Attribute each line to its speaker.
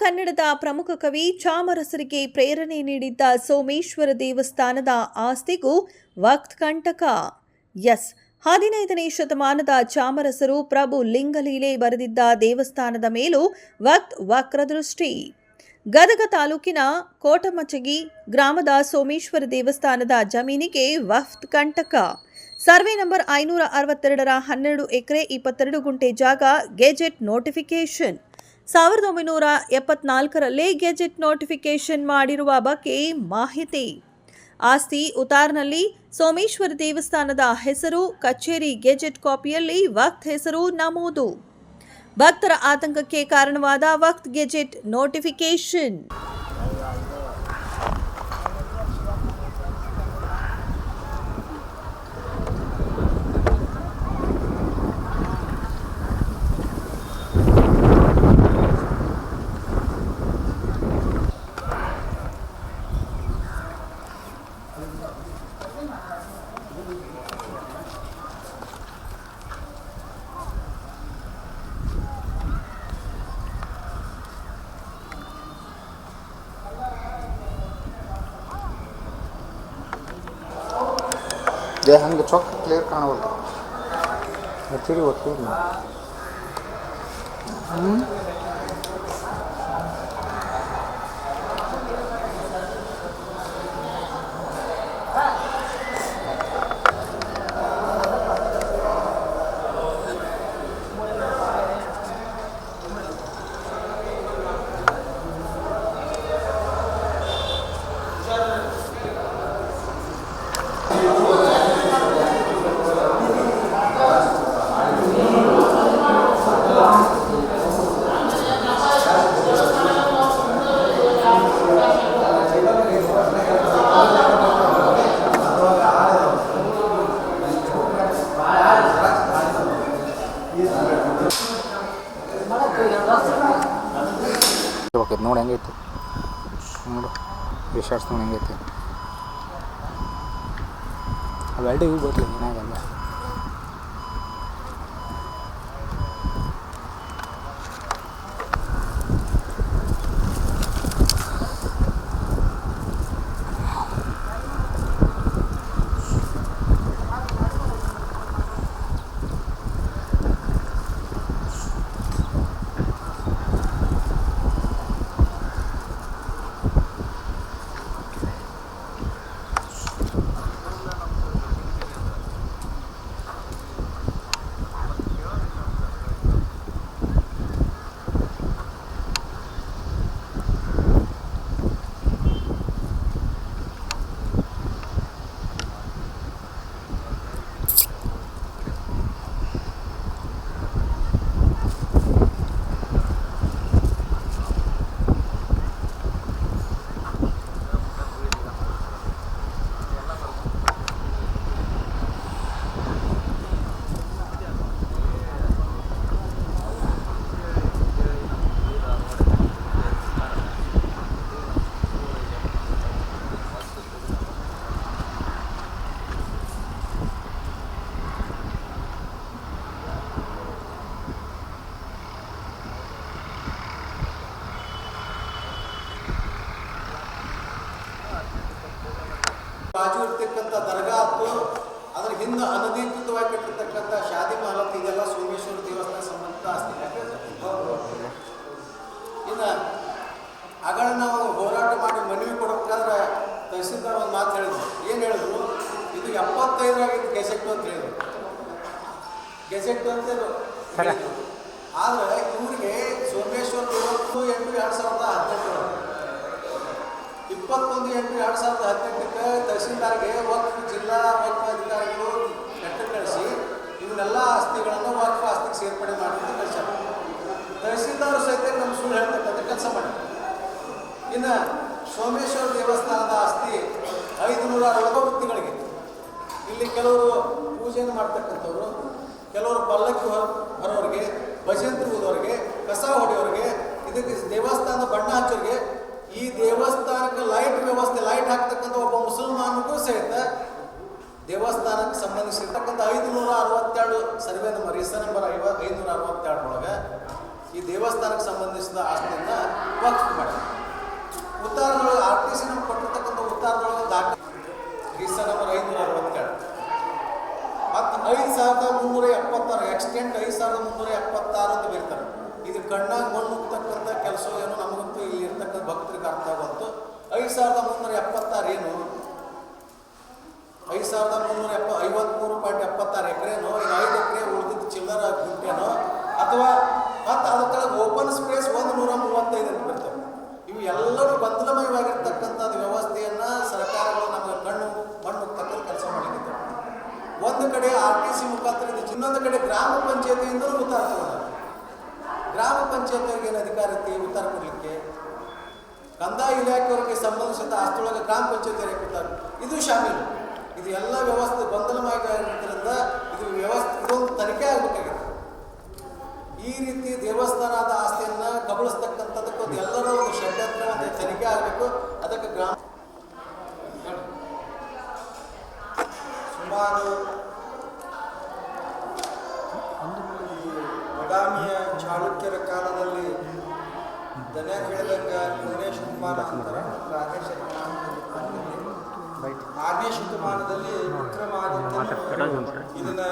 Speaker 1: ಕನ್ನಡದ ಪ್ರಮುಖ ಕವಿ ಚಾಮರಸರಿಗೆ ಪ್ರೇರಣೆ ನೀಡಿದ್ದ ಸೋಮೇಶ್ವರ ದೇವಸ್ಥಾನದ ಆಸ್ತಿಗೂ ವಕ್ತ್ ಕಂಟಕ. ಎಸ್. ಹದಿನೈದನೇ ಶತಮಾನದ ಚಾಮರಸರು ಪ್ರಭು ಲಿಂಗಲೀಲೆ ಬರೆದಿದ್ದ ದೇವಸ್ಥಾನದ ಮೇಲೂ ವಕ್ತ್ ವಕ್ರದೃಷ್ಟಿ. ಗದಗ ತಾಲೂಕಿನ ಕೋಟಮಚಗಿ ಗ್ರಾಮದ ಸೋಮೇಶ್ವರ ದೇವಸ್ಥಾನದ ಜಮೀನಿಗೆ ವಫ್ತ್ ಕಂಟಕ. ಸರ್ವೆ ನಂಬರ್ ಐನೂರ ಅರವತ್ತೆರಡರ ಹನ್ನೆರಡು ಎಕರೆ ಇಪ್ಪತ್ತೆರಡು ಗುಂಟೆ ಜಾಗ, ಗೆಜೆಟ್ ನೋಟಿಫಿಕೇಶನ್ ಸಾವಿರದ ಒಂಬೈನೂರ ಎಪ್ಪತ್ನಾಲ್ಕರಲ್ಲೇ ಗೆಜೆಟ್ ನೋಟಿಫಿಕೇಶನ್ ಮಾಡಿರುವ ಬಗ್ಗೆ ಮಾಹಿತಿ. ಆಸ್ತಿ ಉತಾರ್ನಲ್ಲಿ ಸೋಮೇಶ್ವರ ದೇವಸ್ಥಾನದ ಹೆಸರು, ಕಚೇರಿ ಗೆಜೆಟ್ ಕಾಪಿಯಲ್ಲಿ ವಕ್ತ್ ಹೆಸರು ನಮೂದು. ಭಕ್ತರ ಆತಂಕಕ್ಕೆ ಕಾರಣವಾದ ವಕ್ತ್ ಗೆಜೆಟ್ ನೋಟಿಫಿಕೇಶನ್
Speaker 2: ದೇ ಹಂಗೆ ಚೊಕ್ಕ ಕ್ಲಿಯರ್ ಕಾಣವಲ್ದು ಹತ್ತಿರಿ ಒತ್ತು ಇರ್ಬೇಕೈತೆ ನೋಡಿ ಹೆಂಗೈತಿ. ನೋಡು. ವಿಶ್ವಾಸ ನೋಡಿ ಹೆಂಗೈತಿ. ಅವೆರಡು ಇವು ಗೊತ್ತಿಲ್ಲ ಏನಾಗಲ್ಲ
Speaker 3: ಬಾಜು ಇರ್ತಕ್ಕಂಥ ದರ್ಗಾ ಆತು ಅದ್ರ ಹಿಂದೆ ಅನಧಿಕೃತವಾಗಿ ಕಟ್ಟಿರ್ತಕ್ಕಂಥ ಶಾದಿ ಮಹಲತ್ ಇದೆಲ್ಲ ಸೋಮೇಶ್ವರ ದೇವಸ್ಥಾನ ಸಂಬಂಧಿತ ಆಸ್ತಿ. ಇನ್ನು ಅಗಳ ನಾವು ಹೋರಾಟ ಮಾಡಿ ಮನವಿ ಕೊಡಬೇಕಾದ್ರೆ ತಹಸೀಲ್ದಾರ್ ಒಂದು ಮಾತು ಹೇಳಿದ್ರು. ಏನು ಹೇಳಿದ್ರು? ಇದು ಎಪ್ಪತ್ತೈದರಾಗಿದ್ದು ಗೆಜೆಟ್ ಅಂತ ಹೇಳಿದ್ರು. ಗೆಜೆಟ್ ಅಂತ ಹೇಳಿದ್ರು. ಆದ್ರೆ ಇವರಿಗೆ ಸೋಮೇಶ್ವರ ಇವತ್ತು ಎಂಟು ಎರಡು ಸಾವಿರದ ಹದಿನೆಂಟು ಇಪ್ಪತ್ತೊಂದು ಎಂಟು ಎರಡು ಸಾವಿರದ ಹದಿನೆಂಟಕ್ಕೆ ತಹಸೀಲ್ದಾರ್ಗೆ ವಕ್ಫ್, ಜಿಲ್ಲಾ ವಕ್ಫ್ ಅಧಿಕಾರಿಗಳು ಲೆಟರ್ ಕಳಿಸಿ ಇವನ್ನೆಲ್ಲ ಆಸ್ತಿಗಳನ್ನು ವಕ್ಫ್ ಆಸ್ತಿಗೆ ಸೇರ್ಪಡೆ ಮಾಡಿದ್ರು ಕೆಲಸ ತಹಸೀಲ್ದಾರ್ ಸಹಿತ ನಮ್ಮ ಸುಳ್ಳು ಹೇಳ್ತಕ್ಕಂಥ ಕೆಲಸ ಮಾಡಿ. ಇನ್ನು ಸೋಮೇಶ್ವರ ದೇವಸ್ಥಾನದ ಆಸ್ತಿ ಐದು ನೂರ ವೃತ್ತಿಗಳಿಗೆ ಇಲ್ಲಿ ಕೆಲವರು ಪೂಜೆಯನ್ನು ಮಾಡ್ತಕ್ಕಂಥವ್ರು, ಕೆಲವರು ಪಲ್ಲಕ್ಕಿ ಹೊರೋರಿಗೆ ಭಜಂತ್ರಿ ಊದೋರಿಗೆ ಕಸ ಹೊಡೆಯೋರಿಗೆ, ಇದಕ್ಕೆ ದೇವಸ್ಥಾನದ ಬಣ್ಣ ಹಚ್ಚೋರಿಗೆ ಈ ದೇವಸ್ಥಾನಕ್ಕೆ ದೇವಸ್ಥಾನಕ್ಕೆ ಸಂಬಂಧಿಸಿರ್ತಕ್ಕಂಥ ಐದುನೂರ ಅರವತ್ತೆರಡು ಸರ್ವೆ ನಂಬರ್ ಎಸ್ ನಂಬರ್ ಐವ ಐದುನೂರ ಅರವತ್ತೆರಡರೊಳಗೆ ಈ ದೇವಸ್ಥಾನಕ್ಕೆ ಸಂಬಂಧಿಸಿದ ಆಸ್ತಿಯನ್ನು ವಕ್ಫ್ ಮಾಡಿ. ಉತ್ತಾರದೊಳಗೆ ಆರ್ ಟಿ ಸಿ ನಮ್ಗೆ ಕೊಟ್ಟಿರ್ತಕ್ಕಂಥ ಉತ್ತಾರದೊಳಗೆ ದಾಖಲೆ ಎಸ್ ನಂಬರ್ ಐನೂರ ಅರವತ್ತೆರಡು ಮತ್ತು ಐದು ಸಾವಿರದ ಮುನ್ನೂರ ಎಪ್ಪತ್ತಾರು ಎಕ್ಸ್ಟೆಂಟ್ ಐದು ಸಾವಿರದ ಮುನ್ನೂರ ಎಪ್ಪತ್ತಾರು ಅಂತ ಬರೀತಾರೆ. ಇದು ಕಣ್ಣಾಗ ಮಣ್ಣು ಕೆಲಸ ಏನು ನಮಗಂತೂ ಇಲ್ಲಿ ಇರ್ತಕ್ಕಂಥ ಭಕ್ತರಿಗೆ ಅರ್ಥ ಆಗುವಂತು ಐದು ಸಾವಿರದ ಮುನ್ನೂರ ಎಪ್ಪತ್ತಾರು ಏನು ಐದು ಸಾವಿರದ ಮುನ್ನೂರ ಎಪ್ಪ, ಐವತ್ಮೂರು ಪಾಯಿಂಟ್ ಎಪ್ಪತ್ತಾರು ಎಕರೆನೋ ಇನ್ನು ಐದು ಎಕರೆ ಉಳಿದಿದ್ದು ಚಿಲ್ಲರ ಗುಂಟೆನೋ, ಅಥವಾ ಮತ್ತು ಅದ್ರ ಕೆಳಗೆ ಓಪನ್ ಸ್ಪೇಸ್ ಒಂದು ನೂರ ಮೂವತ್ತೈದು ಅಂತ ಬರ್ತವೆ. ಇವು ಎಲ್ಲರೂ ಗೊಂದಲಮಯವಾಗಿರ್ತಕ್ಕಂಥದ್ದು ವ್ಯವಸ್ಥೆಯನ್ನು ಸರ್ಕಾರಗಳು ನಮಗೆ ಕಣ್ಣು, ಮಣ್ಣು ತಕ್ಕಂಥ ಕೆಲಸ ಮಾಡಿದ್ದಾರೆ ಒಂದು ಕಡೆ ಆರ್ ಟಿ ಸಿ ಮುಖಾಂತರ ಇನ್ನೊಂದು ಕಡೆ ಗ್ರಾಮ ಪಂಚಾಯತಿಯಿಂದಲೂ ಉತ್ತರ ಗ್ರಾಮ ಪಂಚಾಯತಿಯವರಿಗೆ ಏನು ಅಧಿಕಾರ ಐತಿ ಉತ್ತರ ಕೊಡಲಿಕ್ಕೆ. ಕಂದಾಯ ಇಲಾಖೆಯವರಿಗೆ ಸಂಬಂಧಿಸಿದ ಆಸ್ತಿಯೊಳಗೆ ಗ್ರಾಮ ಪಂಚಾಯತಿಯವರಿಗೆ ಉತ್ತರ ಇದು ಶಾಮೀಲು. ಇದು ಎಲ್ಲ ವ್ಯವಸ್ಥೆ ಗೊಂದಲವಾಗಿರೋದ್ರಿಂದ ಇದು ವ್ಯವಸ್ಥೆ, ಇದೊಂದು ತನಿಖೆ ಆಗಬೇಕಾಗಿದೆ. ಈ ರೀತಿ ದೇವಸ್ಥಾನದ ಆಸ್ತಿಯನ್ನ ಕಬಳಿಸ್ತಕ್ಕಂಥದ್ದಕ್ಕೆ ಒಂದು ಎಲ್ಲರ ಒಂದು ಷಡ್ಯಂತ್ರ ಒಂದು ತನಿಖೆ ಆಗಬೇಕು. ಅದಕ್ಕೆ ಗ್ರಾಮ
Speaker 4: ಸುಮಾರು ಬಡಾಮಿಯ ಚಾಳುಕ್ಯರ ಕಾಲದಲ್ಲಿ ದನ ಹೇಳಿದಾಗ ಗಣೇಶ ಕುಮಾರ ಅಂತಾರೆ ರಾಜೇಶ್ವರ ಆರನೇ ಶತಮಾನದಲ್ಲಿ ವಿಕ್ರಮಾದಿತ್ಯನು ಇದನ್ನ